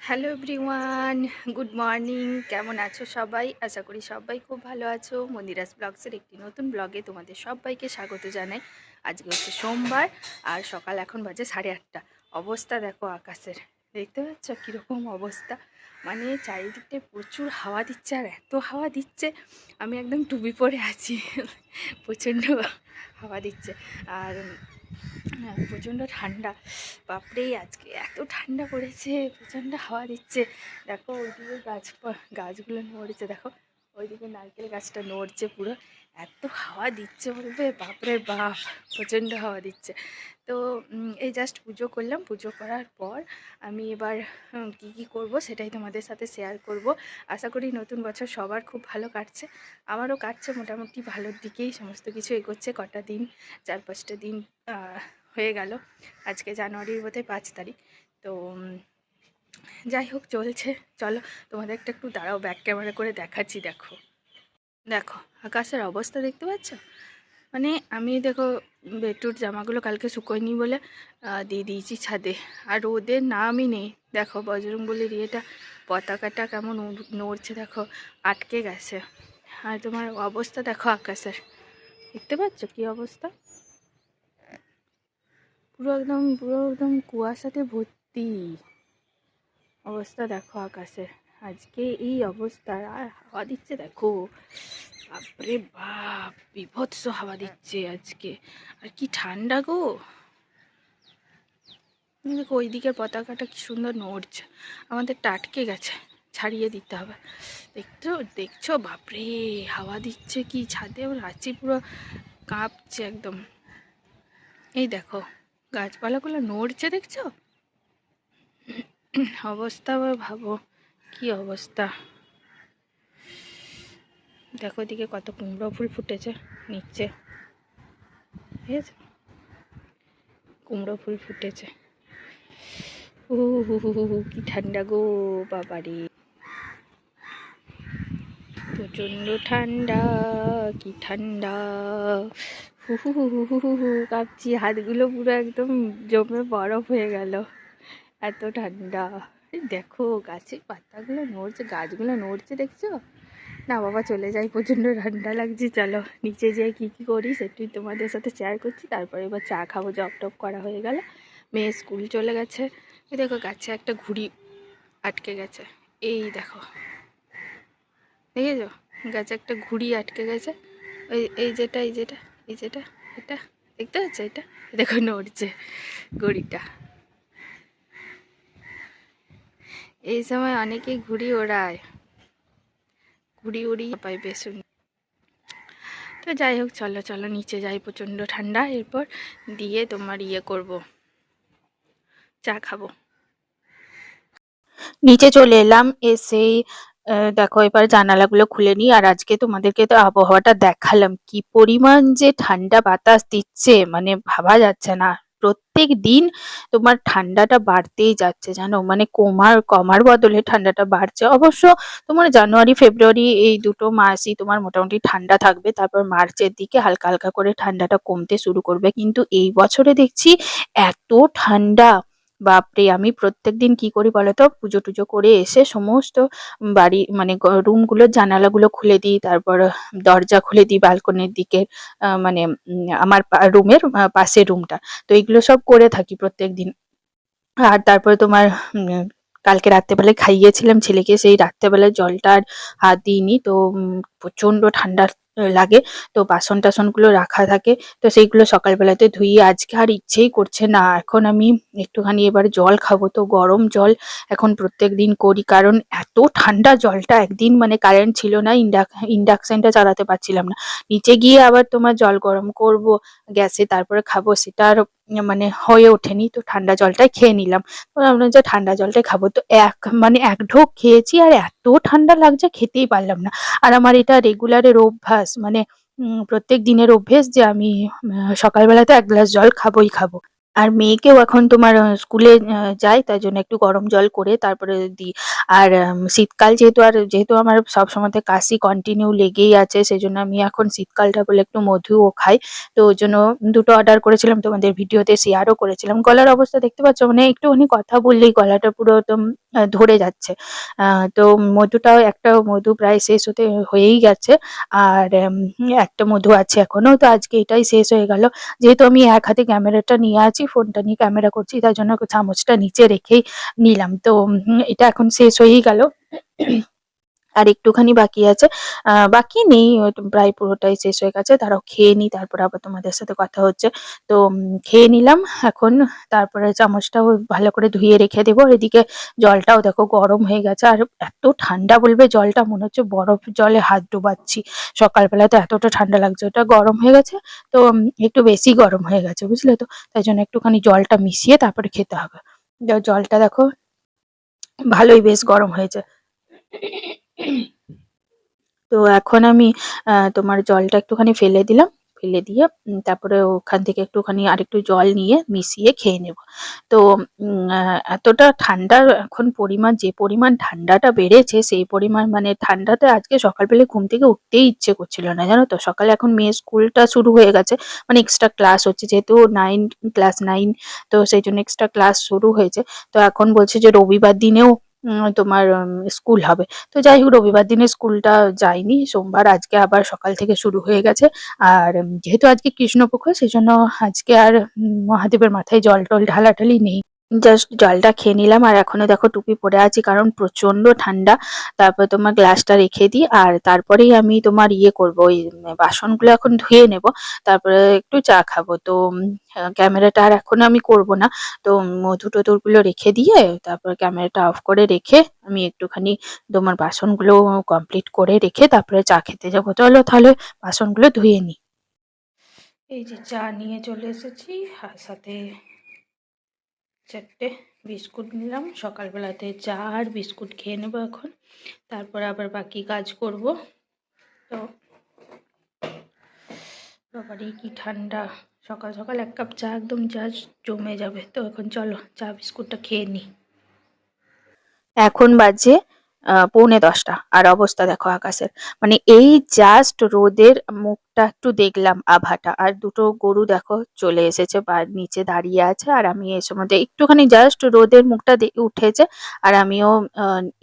Hello everyone good morning কেমন আছো সবাই? আশা করি সবাই খুব ভালো আছো। মন্দিরাস ব্লগসের একটি নতুন ব্লগে তোমাদের সবাইকে স্বাগত জানাই। আজকে হচ্ছে সোমবার আর সকাল এখন বাজে সাড়ে আটটা। অবস্থা দেখো আকাশের। দেখতে পাচ্ছ কীরকম অবস্থা? মানে চারিদিকটায় প্রচুর হাওয়া দিচ্ছে আর এত হাওয়া দিচ্ছে, আমি একদম টুপি পরে আছি। প্রচণ্ড হাওয়া দিচ্ছে। আর প্রচণ্ড ঠান্ডা। বাপরে, আজকে এত ঠান্ডা পড়েছে, প্রচণ্ড হাওয়া দিচ্ছে। দেখো ওইদিকে গাছ, গাছগুলো নড়েছে, দেখো। ওইদিকে নারকেল গাছটা নড়ছে পুরো। এত হাওয়া দিচ্ছে বলবে? বাপরে বাপ, প্রচণ্ড হাওয়া দিচ্ছে। তো এই জাস্ট পুজো করলাম। পুজো করার পর আমি এবার কী কী করব সেটাই তোমাদের সাথে শেয়ার করব। আশা করি নতুন বছর সবার খুব ভালো কাটছে। আমারও কাটছে মোটামুটি ভালোর দিকেই সমস্ত কিছু এগোচ্ছে। কটা দিন, চার পাঁচটা দিন হয়ে গেল। আজকে জানুয়ারির বোধহয় পাঁচ তারিখ। তো যাই হোক, চলছে। চলো তোমাদের একটা একটু দাঁড়াও ব্যাক ক্যামেরা করে দেখাচ্ছি, দেখো। দেখো, আকাশের অবস্থা দেখতে পাচ্ছ? মানে আমি দেখো বেটুর জামাগুলো কালকে শুকোয়নি বলে দিয়ে দিয়েছি ছাদে। আর রোদের নামই নেই। দেখো, বজরংবলির ইয়েটা, পতাকাটা কেমন নড়ছে, দেখো, আটকে গেছে। আর তোমার অবস্থা দেখো আকাশের। দেখতে পাচ্ছ কী অবস্থা? পুরো একদম পুরো একদম কুয়াশাতে ভর্তি। অবস্থা দেখো আকাশের। আজকে এই অবস্থা, আর হাওয়া দিচ্ছে দেখো। বাপরে বাপ, বিভৎস হাওয়া দিচ্ছে আজকে। আর কি ঠান্ডা গো। দেখো ওই দিকের পতাকাটা কি সুন্দর নড়ছে। আমাদের টাটকে গেছে, ছাড়িয়ে দিতে হবে। দেখছ দেখছ? বাপরে, হাওয়া দিচ্ছে কি ছাদে? আছি পুরো কাঁপছে একদম। এই দেখো, গাছপালাগুলো নড়ছে, দেখছ? অবস্থা আবার ভাবো? কি অবস্থা? দেখো দিকে কত কুমড়ো ফুল ফুটেছে নিচে ঠিক আছে? কুমড়ো ফুল ফুটেছে। উ হু হু হু কি ঠান্ডা গো বাবারে। প্রচণ্ড ঠান্ডা, কি ঠান্ডা। হু হু হু হু হু কাঁপছি, হাতগুলো পুরো একদম জমে বরফ হয়ে গেল। এত ঠান্ডা। দেখো, গাছের পাতাগুলো নড়ছে, গাছগুলো নড়ছে, দেখছ? না, বাবা, চলে যাই, প্রচণ্ড ঠান্ডা লাগছে, চলো। নিচে যেয়ে কী কী করি সেটাই তোমাদের সাথে শেয়ার করছি। তারপরে এবার চা খাব জব টপ করা হয়ে গেল। মেয়ে স্কুল চলে গেছে। দেখো, গাছে একটা ঘুড়ি আটকে গেছে। এই দেখো। দেখেছ? গাছে একটা ঘুড়ি আটকে গেছে। ওই, এই যেটা এই যেটা এই যেটা, এটা, দেখতে পাচ্ছ এটা? দেখো, নড়ছে ঘুড়িটা। এই সময় অনেকে ঘুড়ি ওড়ায়। ঘুড়ি উড়ি পাই বেশ সুন্দর। তো যাই হোক, চলো চলো, নিচে যাই প্রচণ্ড ঠান্ডা। এরপর দিয়ে তোমার ইয়ে করব। চা খাব। নিচে চলে এলাম এসেই দেখো, এবার জানালাগুলো খুলে নিই। আর আজকে তোমাদেরকে তো আবহাওয়াটা দেখালাম। কি পরিমাণ যে ঠান্ডা বাতাস দিচ্ছে মানে ভাবা যাচ্ছে না। প্রত্যেক দিন তোমার ঠান্ডাটা বাড়তেই যাচ্ছে, জানো? মানে কমার কমার বদলে ঠান্ডাটা বাড়ছে। অবশ্য তোমার জানুয়ারি, ফেব্রুয়ারি এই দুটো মাসই তোমার মোটামুটি ঠান্ডা থাকবে, তারপর মার্চের দিকে হালকা হালকা করে ঠান্ডাটা কমতে শুরু করবে। কিন্তু এই বছরে দেখছি এত ঠান্ডা! বাপরে আমি প্রত্যেক দিন কি করি বলতো? পুজো টুজো করে এসে সমস্ত বাড়ি মানে রুমগুলোর জানালাগুলো খুলে দিই তারপর দরজা খুলে দিই ব্যালকনির দিকে মানে আমার রুমের পাশের রুমটা তো এগুলো সব করে থাকি প্রত্যেক দিন আর তারপরে তোমার কালকে রাত্রেবেলায় খাইয়েছিলাম ছেলেকে সেই রাত্রেবেলায় জলটা আর হাত দিইনি। তো উম, প্রচণ্ড ঠান্ডা লাগে। তো বাসন টাসনগুলো রাখা থাকে। তো সেইগুলো সকালবেলাতে ধুই আজকে আর ইচ্ছেই করছে না। এখন আমি একটুখানি এবার জল খাব। তো গরম জল এখন প্রত্যেক দিন করি। কারণ এত ঠান্ডা জলটা একদিন মানে কারেন্ট ছিল না ইন্ডাক ইন্ডাকশনটা চালাতে পারছিলাম না। নিচে গিয়ে আবার তোমার জল গরম করব, গ্যাসে তারপরে খাব, সেটা আর মানে হয়ে ওঠেনি, তো ঠান্ডা জলটাই খেয়ে নিলাম। তো ভাবলাম যে ঠান্ডা জলটাই খাব, তো এক মানে এক ঢোক খেয়েছি আর এত ঠান্ডা লাগছে, খেতেই পারলাম না। আর আমার এটা রেগুলারের অভ্যাস মানে প্রত্যেক দিনের অভ্যেস যে আমি সকালবেলাতে এক গ্লাস জল খাবোই খাব। আর মেয়েকেও এখন তোমার স্কুলে যায়, তাই জন্য একটু গরম জল করে তারপরে দিই আর শীতকাল যেহেতু আর যেহেতু আমার সব সবসময়তে কাশি কন্টিনিউ লেগেই আছে সেজন্য আমি এখন শীতকালটা বলে একটু মধুও খাই। তো ওই জন্য দুটো অর্ডার করেছিলাম তোমাদের ভিডিওতে শেয়ারও করেছিলাম। গলার অবস্থা দেখতে পাচ্ছ মানে একটুখানি কথা বললেই গলাটা পুরো একদম ধরে যাচ্ছে। তো মধুটাও একটা মধু প্রায় শেষ হতে হয়েই গেছে। আর একটা মধু আছে এখনও। তো আজকে এটাই শেষ হয়ে গেল। যেহেতু আমি এক হাতে ক্যামেরাটা নিয়ে আছি, ফোনটা নিয়ে ক্যামেরা করছি তার জন্য চামচটা নিচে রেখেই নিলাম। তো এটা এখন শেষ হয়েই গেল। আর একটুখানি বাকি আছে। বাকি নেই প্রায় পুরোটাই শেষ হয়ে গেছে। তারাও খেয়ে নিই তারপরে আবার তোমাদের সাথে কথা হচ্ছে। তো খেয়ে নিলাম। এখন তারপরে চামচটাও ভালো করে ধুয়ে রেখে দেবো। এদিকে জলটাও দেখো গরম হয়ে গেছে। আর এত ঠান্ডা বলবে জলটা, মনে হচ্ছে বরফ জলে হাত ডোবাচ্ছি। সকালবেলা তো এতটা ঠান্ডা লাগছে। ওটা গরম হয়ে গেছে তো একটু বেশি গরম হয়ে গেছে, বুঝলে তো? তাই জন্য একটুখানি জলটা মিশিয়ে তারপরে খেতে হবে। জলটা দেখো ভালোই বেশ গরম হয়েছে। তো এখন আমি তোমার জলটা একটুখানি ফেলে দিলাম। ফেলে দিয়ে তারপরে ওখান থেকে একটুখানি আরেকটু জল নিয়ে মিশিয়ে খেয়ে নেব। তো এতটা ঠান্ডার এখন পরিমাণ, যে পরিমাণ ঠান্ডাটা বেড়েছে, সেই পরিমাণ মানে ঠান্ডাতে আজকে সকালবেলা ঘুম থেকে উঠতেই ইচ্ছে করছিল না, জানো তো? সকালে এখন মেয়ে স্কুলটা শুরু হয়ে গেছে। মানে এক্সট্রা ক্লাস হচ্ছে, যেহেতু নাইন ক্লাস নাইন তো সেই জন্য এক্সট্রা ক্লাস শুরু হয়েছে। তো এখন বলছে যে রবিবার দিনেও তোমার স্কুল হবে। তো যাই হোক, রবিবার দিনে স্কুলটা যায়নি সোমবার আজকে আবার সকাল থেকে শুরু হয়ে গেছে। আর যেহেতু আজকে কৃষ্ণপক্ষ সেই জন্য আজকে আর মহাদেবের মাথায় জল-টল ঢালাঢালি নেই। জাস্ট জলটা খেয়ে নিলাম আর এখনও দেখো টুপি পরে আছি, কারণ প্রচণ্ড ঠান্ডা। তারপর তোমার গ্লাসটা রেখে দিই আর তারপরেই আমি তোমার ইয়ে করব, ওই বাসনগুলো এখন ধুয়ে নেব। তারপরে একটু চা খাব। তো ক্যামেরাটা আর এখন আমি করব না। তো মধু-টধুগুলো রেখে দিয়ে তারপর ক্যামেরাটা অফ করে রেখে আমি একটুখানি তোমার বাসনগুলো কমপ্লিট করে রেখে তারপরে চা খেতে যাব। চলো তাহলে বাসনগুলো ধুয়ে নিই। এই যে চা নিয়ে চলে এসেছি, আর সাথে ৪ টে বিস্কুট নিলাম। সকালবেলাতে চা আর বিস্কুট খেয়ে নেব এখন। তারপরে আবার বাকি কাজ করব। তো বাবারে কি ঠান্ডা! সকাল, সকাল এক কাপ চা একদম জাস্ট জমে যাবে। তো এখন চলো চা বিস্কুটটা খেয়ে নিই। এখন বাজে পৌনে ১০টা আর অবস্থা দেখো আকাশের। মানে এই জাস্ট রোদের মুখটা একটু দেখলাম আভাটা। আর দুটো গরু দেখো চলে এসেছে বা নিচে দাঁড়িয়ে আছে। আর আমি এসে মধ্যে একটুখানি জাস্ট রোদের মুখটা উঠেছে। আর আমিও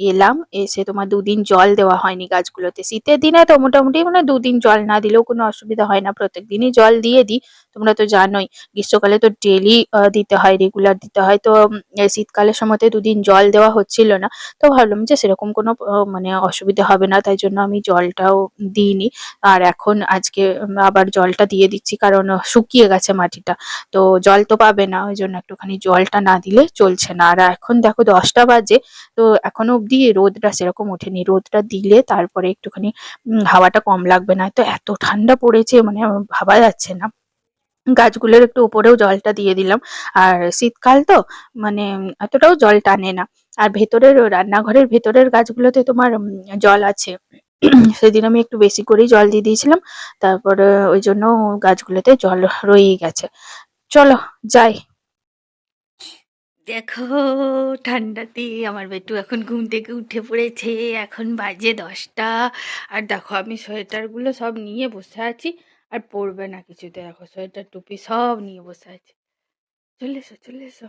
এলাম। এসে তোমার দুদিন জল দেওয়া হয়নি গাছগুলোতে। শীতের দিনে তো মোটামুটি মানে দুদিন জল না দিলেও কোনো অসুবিধা হয় না। প্রত্যেকদিনই জল দিয়ে দিই। তোমরা তো জানোই। গ্রীষ্মকালে তো ডেইলি আ দিতে হয়, রেগুলার দিতে হয়। তো শীতকালের সময়তে দুদিন জল দেওয়া হচ্ছিল না। তো ভাবলাম যে সেরকম কোনো মানে অসুবিধা হবে না। তাই জন্য আমি জলটাও দিইনি। আর এখন আজকে উম, আবার জলটা দিয়ে দিচ্ছি, কারণ শুকিয়ে গেছে মাটিটা। তো জল তো পাবে না। ওই জন্য একটুখানি জলটা না দিলে চলছে না। আর এখন দেখো ১০টা বাজে। তো এখনও অবধি রোদটা সেরকম ওঠেনি। রোদটা দিলে তারপরে একটুখানি হাওয়াটা কম লাগবে। না তো এত ঠান্ডা পড়েছে মানে ভাবা যাচ্ছে না। গাছগুলোর একটু উপরেও জলটা দিয়ে দিলাম। আর শীতকাল তো মানে এতটাও জল টানে না। আর ভেতরের রান্নাঘরের ভেতরের গাছগুলোতে তোমার জল আছে। সেদিন আমি একটু বেশি করেই জল দিয়ে দিয়েছিলাম। তারপরে ওই জন্য গাছগুলোতে জল রয়েই গেছে। চলো যাই। দেখো ঠান্ডাতে আমার বেটু এখন ঘুম থেকে উঠে পড়েছে। এখন বাজে ১০টা। আর দেখো আমি সোয়েটারগুলো সব নিয়ে বসে আছি। আর পরবে না কিছুতে দেখো সোয়েটার টুপি সব নিয়ে বসে আছি চলে এসো, চলে এসো।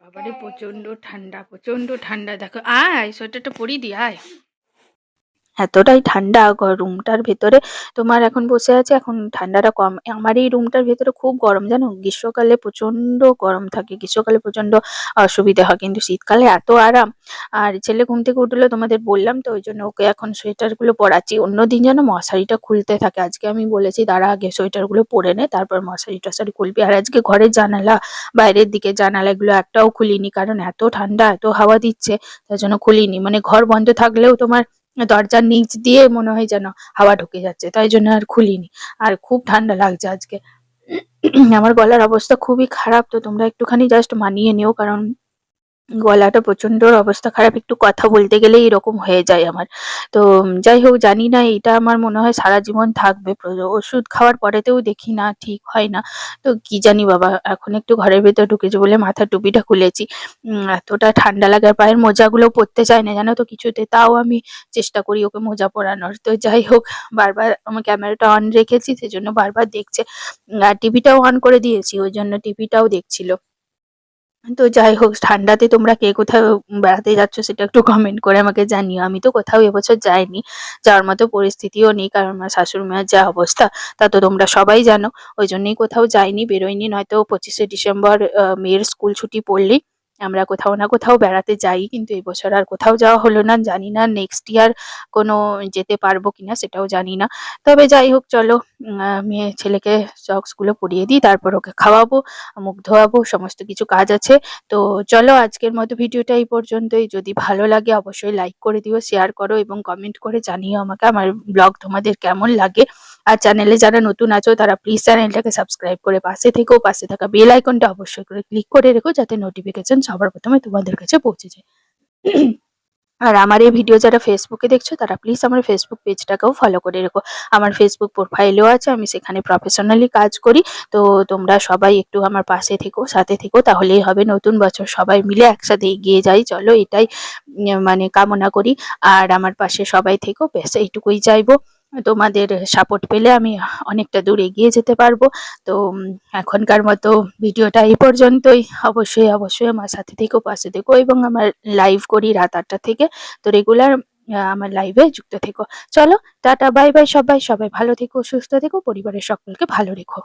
বাবারে প্রচণ্ড ঠান্ডা, প্রচণ্ড ঠান্ডা দেখো। আয় সোয়েটারটা পরিয়ে দিই আয়। এতটাই ঠান্ডা রুমটার ভেতরে তোমার এখন বসে আছে, এখন ঠান্ডাটা কম। আমার এই রুমটার ভেতরে খুব গরম, জানো? গ্রীষ্মকালে প্রচণ্ড গরম থাকে। গ্রীষ্মকালে প্রচণ্ড অসুবিধা হয়। কিন্তু শীতকালে এত আরাম। আর ছেলে ঘুম থেকে উঠল, তোমাদের বললাম তো, ওই জন্য ওকে এখন সোয়েটারগুলো পরাচ্ছি। অন্যদিন যেন মশারিটা খুলতে থাকে। আজকে আমি বলেছি, দাঁড়া আগে সোয়েটারগুলো পরে নে, তারপর মশারি-টশারি খুলবি। আর আজকে ঘরের জানালা, বাইরের দিকের জানালাগুলো একটাও খুলিনি। কারণ এত ঠান্ডা, এত হাওয়া দিচ্ছে, তার জন্য খুলিনি। মানে ঘর বন্ধ থাকলেও তোমার দরজার নিচ দিয়ে মনে হয় যেন হাওয়া ঢুকে যাচ্ছে। তাই জন্য আর খুলিনি। আর খুব ঠান্ডা লাগছে আজকে। আমার গলার অবস্থা খুবই খারাপ, তো তোমরা একটুখানি জাস্ট মানিয়ে নিও, কারণ গলাটা প্রচণ্ড অবস্থা খারাপ। একটু কথা বলতে গেলেই এরকম হয়ে যায় আমার। তো যাই হোক, জানি না, এটা আমার মনে হয় সারা জীবন থাকবে। ওষুধ খাওয়ার পরেতেও দেখি না, ঠিক হয় না। তো কি জানি বাবা, এখন একটু ঘরের ভেতর ঢুকেছি বলে মাথার টুপিটা খুলেছি। এতটা ঠান্ডা লাগার পায়ের মোজাগুলো পরতে চায় না, জানো তো কিছুতে? তাও আমি চেষ্টা করি ওকে মোজা পরানোর। তো যাই হোক, বারবার আমার ক্যামেরাটা অন রেখেছি, সেজন্য বারবার দেখছে। আর টিভিটাও অন করে দিয়েছি, ওই জন্য টিভিটাও দেখছিল। তো যাই হোক, ঠান্ডাতে তোমরা কে কোথাও বেড়াতে যাচ্ছ সেটা একটু কমেন্ট করে আমাকে জানিও। আমি তো কোথাও এবছর যাইনি, যাওয়ার মতো পরিস্থিতিও নেই, কারণ আমার শাশুড়ি মায়ের যা অবস্থা, তা তো তোমরা সবাই জানো। ওই জন্যই কোথাও যাইনি বেরোয়নি নয়তো পঁচিশে ডিসেম্বর মেয়ের স্কুল ছুটি পড়লেই আমরা কোথাও না কোথাও বেড়াতে যাই, কিন্তু এবছর আর কোথাও যাওয়া হলো না, জানি না নেক্সট ইয়ার কোনো যেতে পারব কিনা সেটাও জানি না। তবে যাই হোক, চলো মেয়ে ছেলেকে সক্সগুলো পরিয়ে দিই, তারপর ওকে খাওয়াবো, মুখ ধোয়াবো, সমস্ত কিছু কাজ আছে। তো চলো, আজকের মতো ভিডিওটা এই পর্যন্তই। যদি ভালো লাগে, অবশ্যই লাইক করে দিও শেয়ার করো এবং কমেন্ট করে জানিও আমাকে, আমার ব্লগ তোমাদের কেমন লাগে। আর চ্যানেলে যারা নতুন আছো, তারা প্লিজ চ্যানেলটাকে সাবস্ক্রাইব করে পাশে থেকেও পাশে থাকা বেল আইকনটা অবশ্যই করে ক্লিক করে রেখো, যাতে নোটিফিকেশন সবার প্রথমে তোমাদের কাছে পৌঁছে যায়। আর আমার এই ভিডিও যারা ফেসবুকে দেখছ, তারা প্লিজ আমার ফেসবুক পেজটাকেও ফলো করে রেখো। আমার ফেসবুক প্রোফাইলও আছে, আমি সেখানে প্রফেশনালি কাজ করি। তো তোমরা সবাই একটু আমার পাশে থেকো, সাথে থেকো, তাহলেই হবে। নতুন বছর সবাই মিলে একসাথে এগিয়ে যাই, চলো এটাই মানে কামনা করি। আর আমার পাশে সবাই থেকো, ব্যাস, এইটুকুই চাইব। তোমাদের সাপোর্ট পেলে আমি অনেকটা দূর এগিয়ে যেতে পারব। তো এখনকার মতো ভিডিওটা এই পর্যন্তই। অবশ্যই অবশ্যই আমার সাথে থেকো, পাশে থেকো এবং আমার লাইভ করি রাত আটটা থেকে। তো রেগুলার আমার লাইভে যুক্ত থেকো। চলো, টাটা বাই বাই সবাই। সবাই ভালো থেকো, সুস্থ থেকো, পরিবারের সকলকে ভালো রেখো।